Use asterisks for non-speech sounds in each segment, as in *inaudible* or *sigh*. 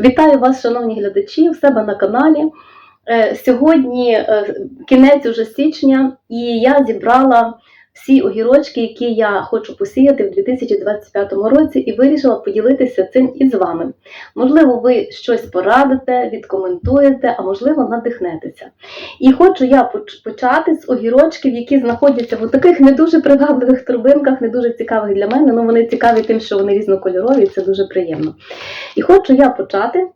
Вітаю вас, шановні глядачі, у себе на каналі. Е, Сьогодні е, кінець уже січня, і я зібрала всі огірочки, які я хочу посіяти в 2025 році, і вирішила поділитися цим із вами. Можливо, ви щось порадите, відкоментуєте, а можливо, надихнетеся. І хочу я почати з огірочків, які знаходяться в таких не дуже привабливих торбинках, не дуже цікавих для мене. Ну вони цікаві тим, що вони різнокольорові, і це дуже приємно. І хочу я почати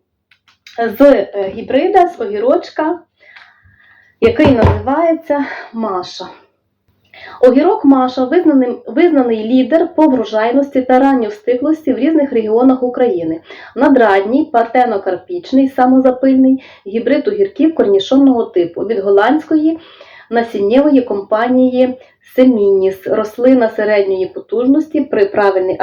з е, гібрида, з огірочка, який називається Маша. Огірок Маша визнаний, визнаний лідер по врожайності та ранньостиклості в різних регіонах України. Надрадній, партенокарпічний, самозапильний гібрид огірків корнішонного типу від голландської насіннєвої компанії Семініс. Рослина середньої потужності при правильній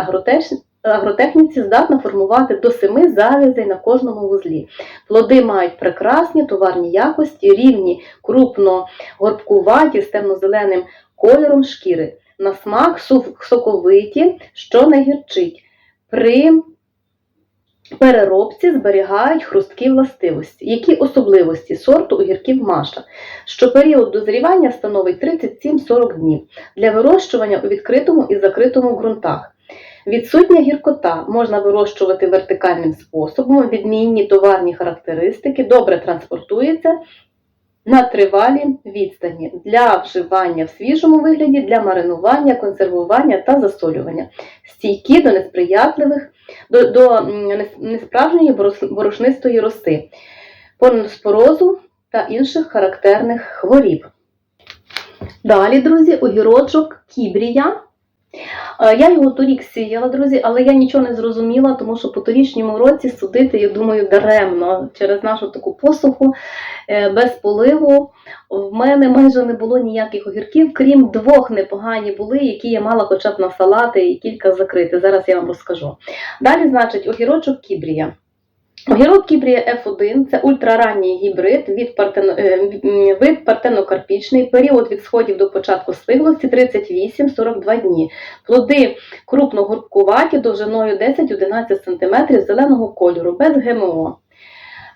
агротехніці здатна формувати до семи завязей на кожному вузлі. Плоди мають прекрасні товарні якості, рівні, крупно горбкуваті з темно-зеленим кольором шкіри. На смак соковиті, що не гірчить. При переробці зберігають хрусткі властивості. Які особливості сорту огірків Маша? Що період дозрівання становить 37-40 днів для вирощування у відкритому і закритому ґрунтах. Відсутня гіркота можна вирощувати вертикальним способом, відмінні товарні характеристики, добре транспортується на тривалі відстані для вживання в свіжому вигляді, для маринування, консервування та засолювання, стійкі до несприятливих, до, до несправжньої борошнистої роси, поноспорозу та інших характерних хворіб. Далі, друзі, огірочок кібрія. Е, Я його торік сіяла, друзі, але я нічого не зрозуміла, тому що по торічньому році судити, я думаю, даремно через нашу таку посуху е, без поливу. В мене майже не було ніяких огірків, крім двох непогані були, які я мала хоча б на салати і кілька закрити. Зараз я вам розкажу. Далі, значить, огірочок кібрія. Огірок Кібрія F1 це ультраранній гібрид від, партено, е, вид партенокарпічний, період від сходів до початку стиглості 38-42 дні. Плоди крупно гурбкуваті довжиною 10-11 см зеленого кольору, без ГМО.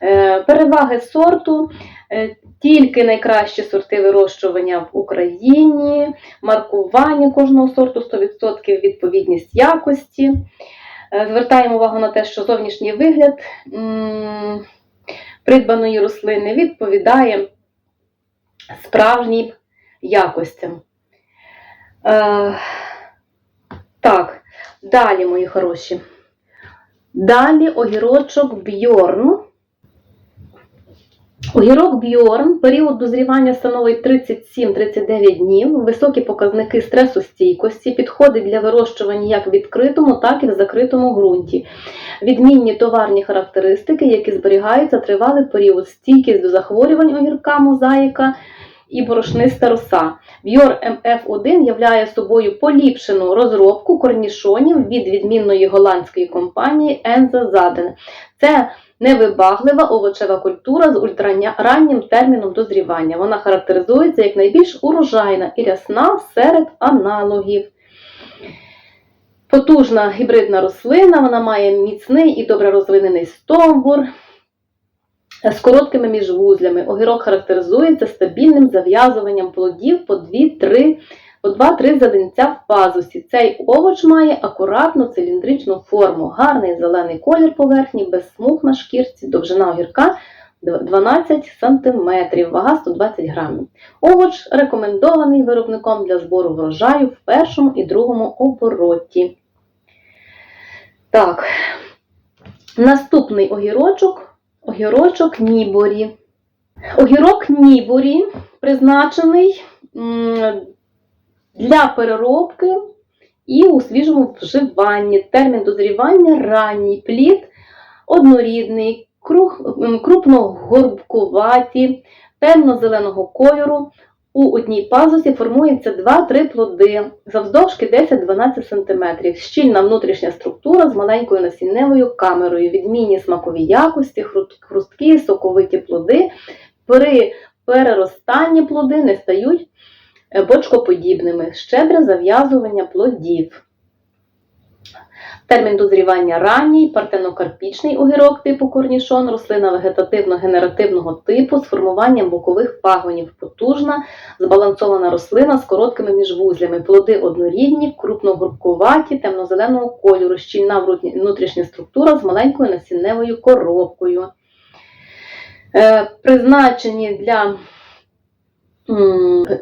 Е, Переваги сорту е, тільки найкращі сорти вирощування в Україні, маркування кожного сорту 100% відповідність якості. Е, Звертаємо увагу на те, що зовнішній вигляд придбаної рослини відповідає справжнім якостям. Е, так, далі, мої хороші. Далі огірочок Бьорн. Огірок Бьорн, період дозрівання становить 37-39 днів, високі показники стресостійкості, підходить для вирощування як в відкритому, так і в закритому ґрунті. Відмінні товарні характеристики, які зберігаються тривалий період, стійкість до захворювань огірка, мозаїка і борошниста роса. Бьор МФ1 являє собою поліпшену розробку корнішонів від відмінної голландської компанії Енза Заден. Це невибаглива овочева культура з ультрараннім терміном дозрівання. Вона характеризується як найбільш урожайна і рясна серед аналогів. Потужна гібридна рослина, вона має міцний і добре розвинений стовбур з короткими міжвузлями. Огірок характеризується стабільним зав'язуванням плодів по 2-3 по 2-3 задинця в пазусі. Цей овоч має акуратну циліндричну форму, гарний зелений колір поверхні, без смуг на шкірці, довжина огірка 12 см, вага 120 грамів. Овоч рекомендований виробником для збору врожаю в першому і другому обороті. Так, наступний огірочок огірочок Ніборі. Огірок Ніборі призначений для переробки і у свіжому вживанні. Термін дозрівання ранній плід, однорідний, крупногорбкуваті, темно-зеленого кольору. У одній пазусі формується 2-3 плоди, завдовжки 10-12 см. Щільна внутрішня структура з маленькою насінневою камерою, відмінні смакові якості, хрусткі, соковиті плоди. При переростанні плоди не стають бочкоподібними, щедре зав'язування плодів. Термін дозрівання ранній, партенокарпічний огірок типу корнішон, рослина вегетативно-генеративного типу з формуванням бокових пагонів, потужна, збалансована рослина з короткими міжвузлями, плоди однорідні, крупногуркуваті, темно-зеленого кольору, щільна внутрішня структура з маленькою насінневою коробкою. Е, призначені для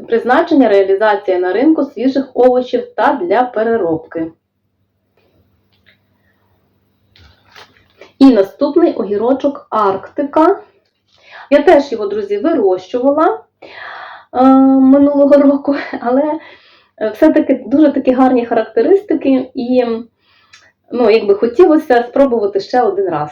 призначення реалізація на ринку свіжих овочів та для переробки. І наступний огірочок Арктика. Я теж його, друзі, вирощувала е, минулого року, *laughs* але е, все-таки дуже такі гарні характеристики, і ну, якби хотілося спробувати ще один раз.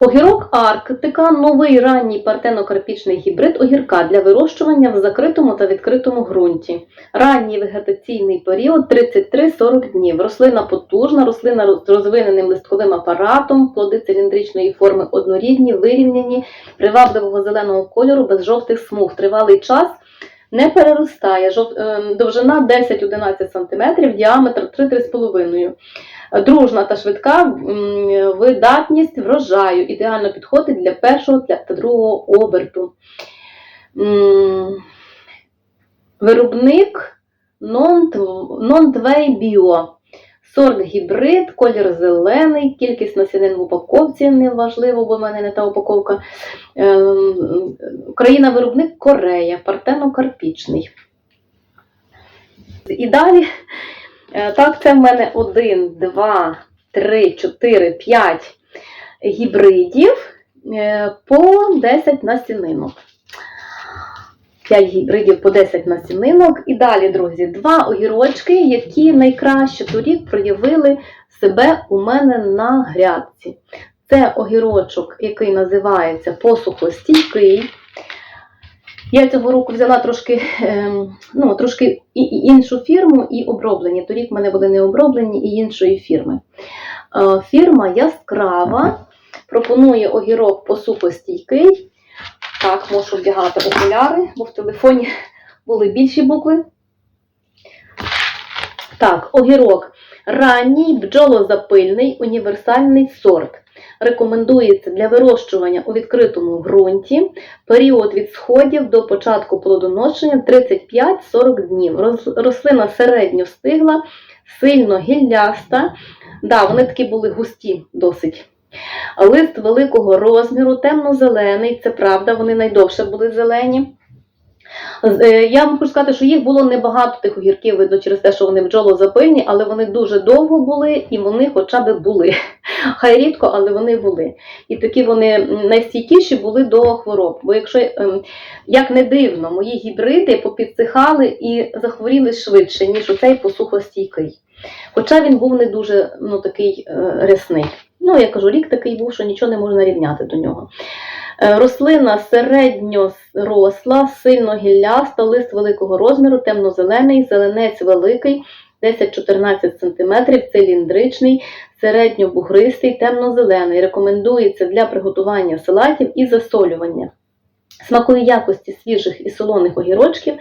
Огірок Арктика новий ранній партенокарпічний гібрид огірка для вирощування в закритому та відкритому ґрунті. Ранній вегетаційний період 33-40 днів. Рослина потужна, рослина з розвиненим листковим апаратом, плоди циліндричної форми однорідні, вирівняні, привабливого зеленого кольору без жовтих смуг. Тривалий час не переростає. Жов... е, Довжина 10-11 см, діаметр 3-3,5 Дружна та швидка видатність врожаю. Ідеально підходить для першого та другого оберту. Виробник Non-2 Bio. Сорт гібрид, колір зелений, кількість насінин в упаковці неважливо, бо в мене не та упаковка. Ем, Країна-виробник Корея, партенокарпічний. І далі, так, це в мене 1, 2, 3, 4, 5 гібридів е, по 10 насінинок. 5 гібридів по 10 насінинок. І далі, друзі, два огірочки, які найкраще торік проявили себе у мене на грядці. Це огірочок, який називається посухостійкий. Я цього року взяла трошки, ем, ну, трошки іншу фірму і оброблені. Торік в мене були не оброблені і іншої фірми. Е, Фірма яскрава пропонує огірок посухостійкий. Так, можу вдягати окуляри, бо в телефоні були більші букви. Так, огірок. Ранній бджолозапильний універсальний сорт. Рекомендується для вирощування у відкритому ґрунті. Період від сходів до початку плодоношення 35-40 днів. Рослина середньо стигла, сильно гілляста. Да, вони такі були густі досить. Лист великого розміру, темно-зелений, це правда, вони найдовше були зелені. Е, Я вам хочу сказати, що їх було небагато тих огірків, видно через те, що вони бджолозапильні, але вони дуже довго були і вони хоча б були. *laughs* Хай рідко, але вони були. І такі вони найстійкіші були до хвороб. Бо якщо, ем, як не дивно, мої гібриди попідсихали і захворіли швидше, ніж оцей посухостійкий. Хоча він був не дуже ну, такий е, рясний. Ну, я кажу, рік такий був, що нічого не можна рівняти до нього. Е, Рослина середньоросла, сильно гілляста, лист великого розміру, темно-зелений, зеленець великий, 10-14 см, циліндричний, середньо-бугристий, темно-зелений. Рекомендується для приготування салатів і засолювання. Смакові якості свіжих і солоних огірочків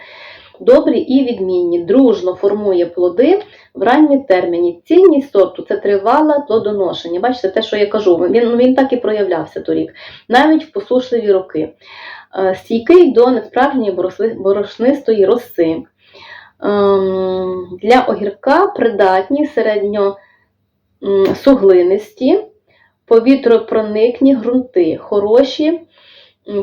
добрі і відмінні. Дружно формує плоди в ранні терміні. Цінність сорту це тривале плодоношення. Бачите, те, що я кажу, він, він так і проявлявся торік, навіть в посушливі роки. Е, Стійкий до несправжньої борошнистої роси. Ем, Для огірка придатні середньо м, суглинисті, повітропроникні ґрунти, хороші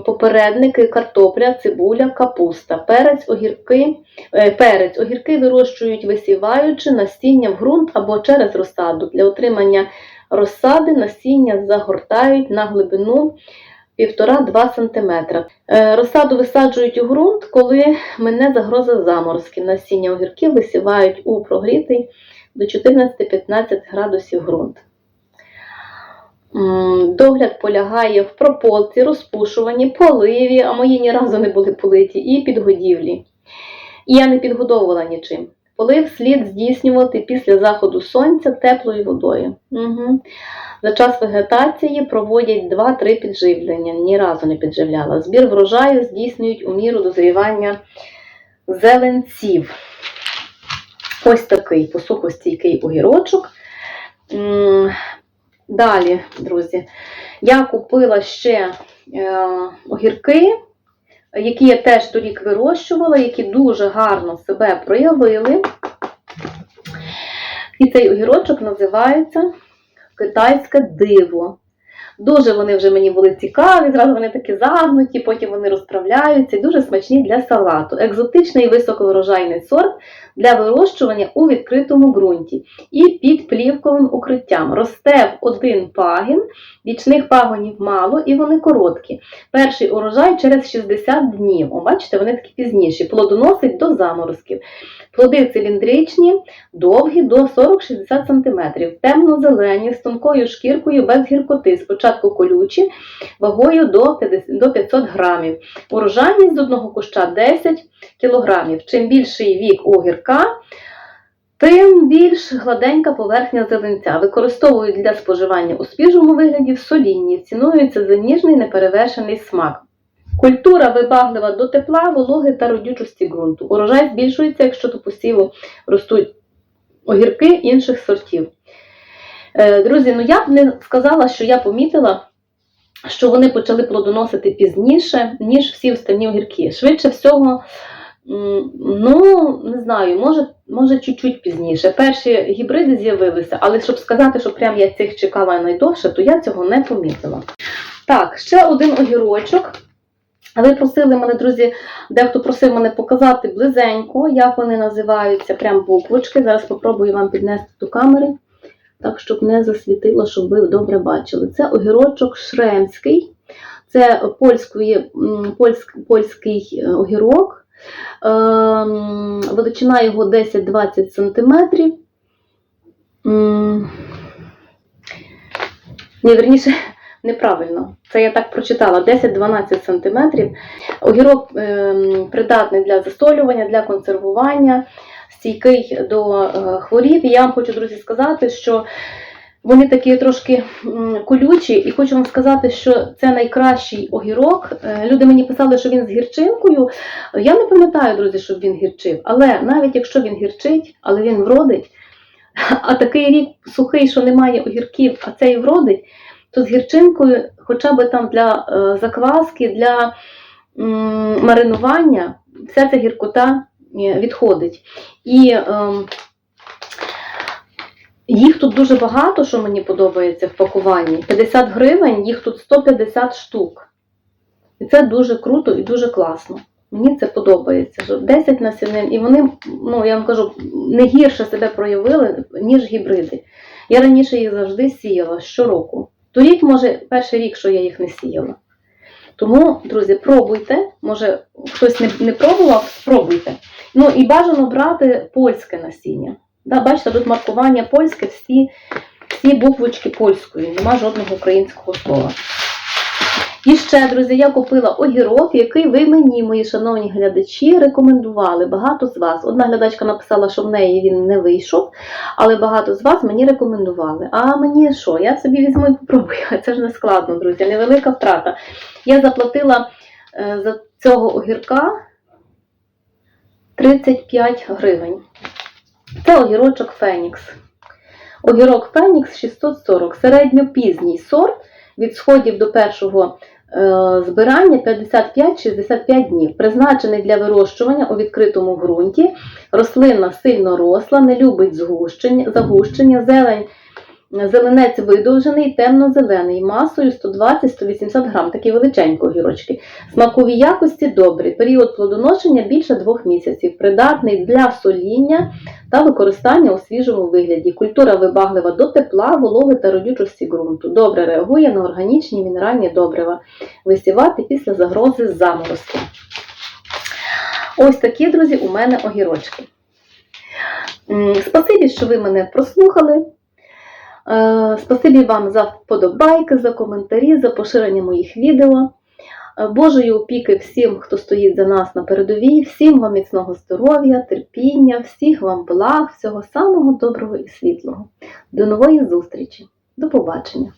попередники, картопля, цибуля, капуста, перець, огірки, е, перець. Огірки вирощують висіваючи насіння в ґрунт або через розсаду. Для отримання розсади насіння загортають на глибину 1,5-2 см. Е, Розсаду висаджують у ґрунт, коли мине загроза заморозків. Насіння огірків висівають у прогрітий до 14-15 градусів ґрунт. Догляд полягає в прополці, розпушуванні, поливі, а мої ні разу не були политі, і підгодівлі. І я не підгодовувала нічим. Полив слід здійснювати після заходу сонця теплою водою. Угу. За час вегетації проводять 2-3 підживлення, ні разу не підживляла. Збір врожаю здійснюють у міру дозрівання зеленців. Ось такий посухостійкий огірочок. Далі, друзі, я купила ще е, огірки, які я теж торік вирощувала, які дуже гарно себе проявили. І цей огірочок називається Китайське диво. Дуже вони вже мені були цікаві, зразу вони такі загнуті, потім вони розправляються дуже смачні для салату. Екзотичний високоврожайний сорт для вирощування у відкритому ґрунті і під плівковим укриттям. Росте в один пагін, вічних пагонів мало і вони короткі. Перший урожай через 60 днів. О, бачите, вони такі пізніші. Плодоносить до заморозків. Плоди циліндричні, довгі до 40-60 см, темно-зелені, з тонкою шкіркою без гіркоти, спочатку колючі, вагою до 500 грамів. Урожайність з одного куща 10 кг. Чим більший вік огірка, тим більш гладенька поверхня зеленця. Використовують для споживання у свіжому вигляді в солінні, цінується за ніжний неперевершений смак. Культура вибаглива до тепла, вологи та родючості ґрунту. Урожай збільшується, якщо до посіву ростуть огірки інших сортів. Е, Друзі, ну я б не сказала, що я помітила, що вони почали плодоносити пізніше, ніж всі остальні огірки. Швидше всього, ну, не знаю, може, може чуть-чуть пізніше. Перші гібриди з'явилися, але щоб сказати, що прям я цих чекала найдовше, то я цього не помітила. Так, ще один огірочок. Ви просили мене, друзі, дехто просив мене показати близенько, як вони називаються, прям буквочки. Зараз спробую вам піднести до камери, так, щоб не засвітило, щоб ви добре бачили. Це огірочок шремський, це польської, польськ, польський е, огірок. Ем, Величина його 10-20 см. Ні, верніше, *laughs* неправильно. Це я так прочитала: 10-12 см. Огірок ем, придатний для застолювання, для консервування, стійкий до е, хворіб. І я вам хочу, друзі, сказати, що вони такі трошки колючі, і хочу вам сказати, що це найкращий огірок. Е, Люди мені писали, що він з гірчинкою. Я не пам'ятаю, друзі, щоб він гірчив. Але навіть якщо він гірчить, але він вродить, *laughs* а такий рік сухий, що немає огірків, а цей вродить, то з гірчинкою, хоча б там для е, закваски, для маринування, вся ця гіркота відходить. І ем, їх тут дуже багато, що мені подобається в пакуванні. 50 гривень, їх тут 150 штук. І це дуже круто і дуже класно. Мені це подобається. що 10 насінин, і вони, ну я вам кажу, не гірше себе проявили, ніж гібриди. Я раніше їх завжди сіяла щороку. Торік, може, перший рік, що я їх не сіяла. Тому, друзі, пробуйте. Може, хтось не, не пробував, спробуйте. Ну і бажано брати польське насіння. Да, бачите, тут маркування польське, всі, всі буквочки польської, нема жодного українського слова. І ще, друзі, я купила огірок, який ви мені, мої шановні глядачі, рекомендували. Багато з вас. Одна глядачка написала, що в неї він не вийшов, але багато з вас мені рекомендували. А мені що? Я собі візьму і попробую. *laughs* Це ж не складно, друзі, невелика втрата. Я заплатила е, за цього огірка 35 гривень. Це огірочок Фенікс. Огірок Фенікс 640, середньопізній сорт від сходів до першого збирання 55-65 днів. Призначений для вирощування у відкритому ґрунті. Рослина сильно росла, не любить загущення, зелень. Зеленець видовжений, темно-зелений, масою 120-180 грам, такі величенькі огірочки. Смакові якості добрі. Період плодоношення більше двох місяців. Придатний для соління та використання у свіжому вигляді. Культура вибаглива до тепла, вологи та родючості ґрунту. Добре реагує на органічні мінеральні добрива. Висівати після загрози заморозки. Ось такі, друзі, у мене огірочки. Спасибі, що ви мене прослухали. Е, Спасибі вам за вподобайки, за коментарі, за поширення моїх відео. Е, Божої опіки всім, хто стоїть за нас на передовій, всім вам міцного здоров'я, терпіння, всіх вам благ, всього самого доброго і світлого. До нової зустрічі. До побачення!